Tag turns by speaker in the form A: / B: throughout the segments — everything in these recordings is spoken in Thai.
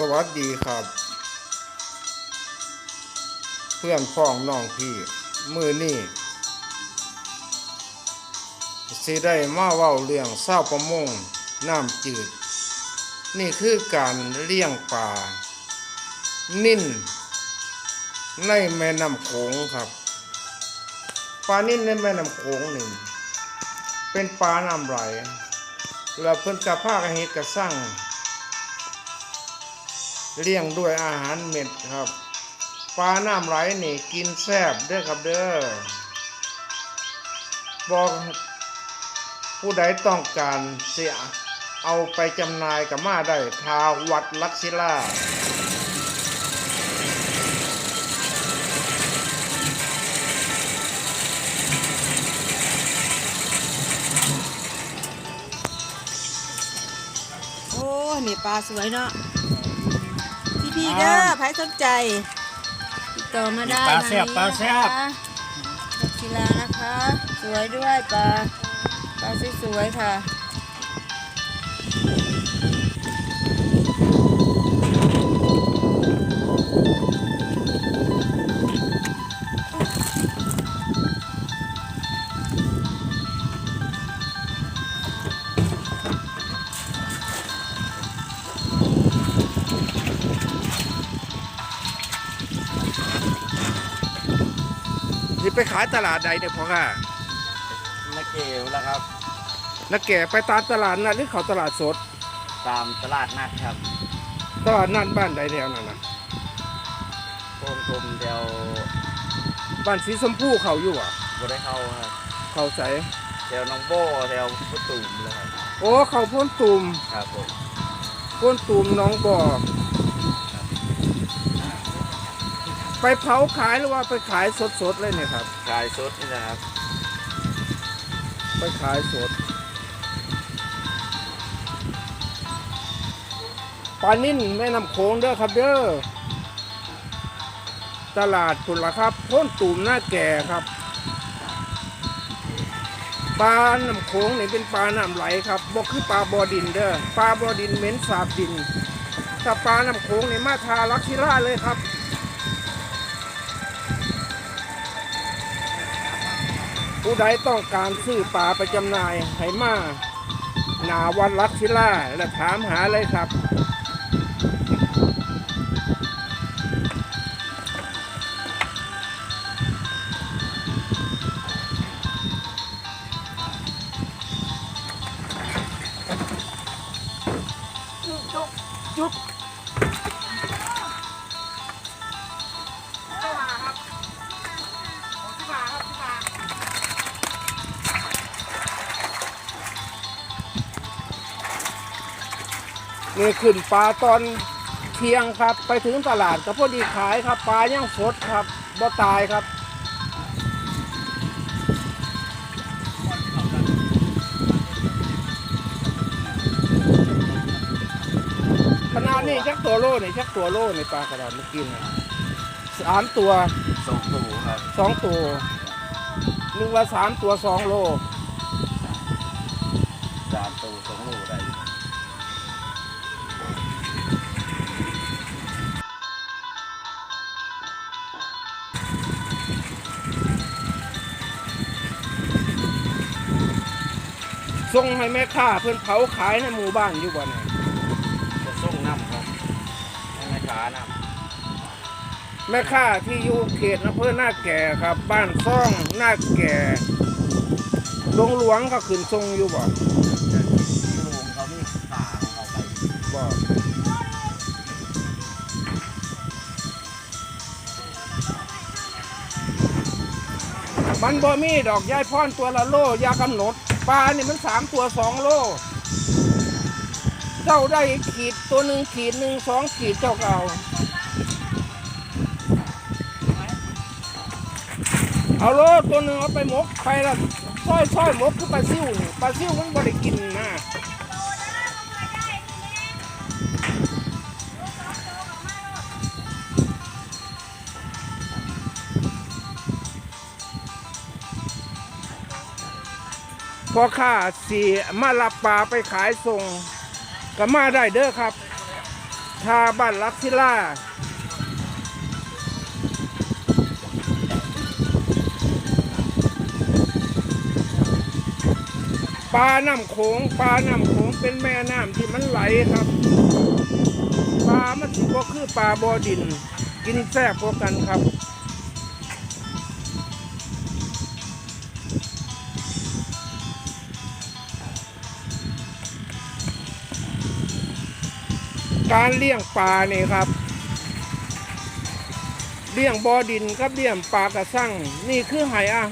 A: สวัสดีครับ เพื่อนพ้องน้องพี่มือนี่สิได้มาเว้าเรื่องเศร้าประมงน้ำจืด นี่คือการเลี้ยงปลานิ่นในแม่น้ำโขงครับปลานิ่นในแม่น้ำโขงหนึ่ง เป็นปลาน้ำไหลแล้วเพิ่นกระพากันเฮ็ดกระสั่ง เลี้ยงด้วยอาหารเม็ดครับปลาน้ำไหลนี่กินแซ่บเด้อครับเด้อบอกผู้ใดต้องการเสียเอาไปจำหน่ายกับมาได้ทาวัดลักษิล่า
B: โอ้ นี่ปลาสวยเนาะ พี่พี่ๆเด้อใครสนใจติดต่อมาได้
C: ปลาแซ่บ
B: ทงนี้
C: ปลาแซ่บ
B: นะคะทักศิลานะคะ สวยด้วยปลาปลาสวยๆค่ะ
A: ไปขายตลาดใดเนี่ยพ่อค่ะ
C: นักเกลแล้วครับ
A: นักแก่ไปตามตลาดนัดหรือเขาตลาดสด
C: ตามตลาดนัดครับ
A: ตลาดนัดบ้านใดแถวนั้นนะ
C: โป่งตุมเดียว
A: บ้านสีชมพูเขาอยู่อะ
C: บ่ได้เข้าครับ
A: เขาใส
C: แถวน้องโบแถวพุตุมเลยครับ
A: โอ้เขาพ้นตุ่ม
C: ครับผม
A: พ้นตุ่มหน้องบ่อ ไปเผาขายหรือว่าไปขายสดๆเลยเนี่ยครับ
C: ขายสดนี่นะครับ
A: ไปขายสดปลานิ่นแม่น้ำโขงเด้อครับเด้อตลาดคุณละครับพ้นตุ่มหน้าแก่ครับปลาน้ำโขงนี่เป็นปลาน้ำไหลครับบ่คือปลาบอดินเด้อปลาบอดินเหม็นสาบดินถ้าปลาน้ำโขงนี่มาทาลักชิล่าเลยครับ ผู้ใดต้องการซื้อปลาไปจำหน่ายให้มาหนาวันลักชิล่าและถามหาเลยครับจุ๊บ นี่ขึ้นปลาตอนเที่ยงครับ ไปถึงตลาดก็พอดีขายครับ ปลายังสดครับบ่ตายครับขนาดนี้ชักตัวโลนี่ชักตัวโลในปลากระดานเมื่อกี้นะสามตัว
C: สองตูครับ
A: สองตัวนึกว่าสามตัวสองโล
C: สามตูสองโล
A: ส่งให้แม่ค้าเพื่อนเผาขายในหมู่บ้านอยู่บ่เนี่ย
C: จะส่งน้ำครับให้แม่ค้าน้
A: แม่ค้าที่อยู่เขตอำเภอหน้าแก่ครับ บ้านซ่องหน้าแก่หลวงหลวงก็ขึ้นทรงอยู่บ่ำ
C: ที่ลุงเขามีตาของเขาไป
A: บ่มันบ่มีดอกยายพรตัวละโลอยากำหนด ปลาเนี่ยมันสามตัวสองโล เจ้าได้ขีดตัวหนึ่งขีดหนึ่งสองขีดเจ้าเก่า เอาโลตัวหนึ่งเอาไปหมกไปละซ้อยซ้อยหมกคือปลาซิ่วปลาซิ่วมันบริกินนะ พอข้าสีมารับปลาไปขายส่งก็มาได้เด้อครับ ทาบ้านลักศิล่าปลาน้ำโขงปลาน้ำโขงเป็นแม่น้ำที่มันไหลครับปลามันสิบ่คือปลาบอดิน กินแซ่บกว่ากันครับ การเลี้ยงปลานี่ครับ เลี้ยงบ่อดินกับเลี้ยงปลากระสั่งนี่คือไหอะ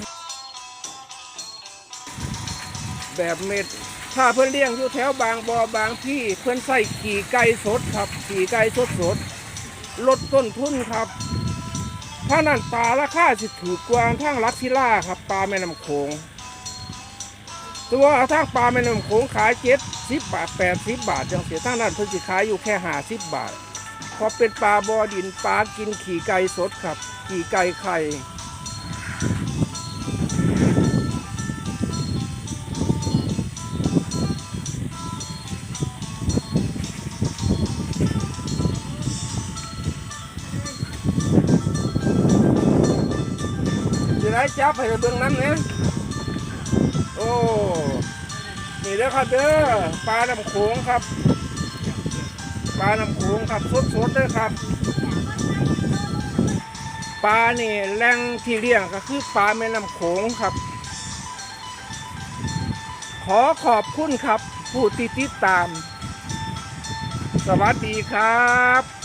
A: แบบเม็ด ถ้าเพื่อนเลี้ยงอยู่แถวบางบอบางพี่เพื่อนใส่ขี่ไก่สดครับ ขี่ไก่สดสดลดต้นทุนครับ ถ้านั่นปลาราคาสิถูกกว่าทางลักซิล่าครับปลาแม่น้ำโขง ตัวทางปลาแม่น้ำโขงขายเจ็ดสิบบาทแปดสิบบาทจังเสียทางนั้นเพิ่นสิขายอยู่แค่ห้าสิบบาทเพราะเป็นปลาบอดินปลากินขี่ไก่สดครับ ขี่ไก่ไข่สิได้จับให้เบิ่งน้ำเนี่ย อ้นี่เด้อครับเด้อปลาน้ำโขงครับ ปลาน้ำโขงครับสดๆเด้อครับ ปลานี่แหล่งที่เลี้ยงก็คือปลาแม่น้ำโขงครับ ขอขอบคุณครับ ผู้ติดตาม สวัสดีครับ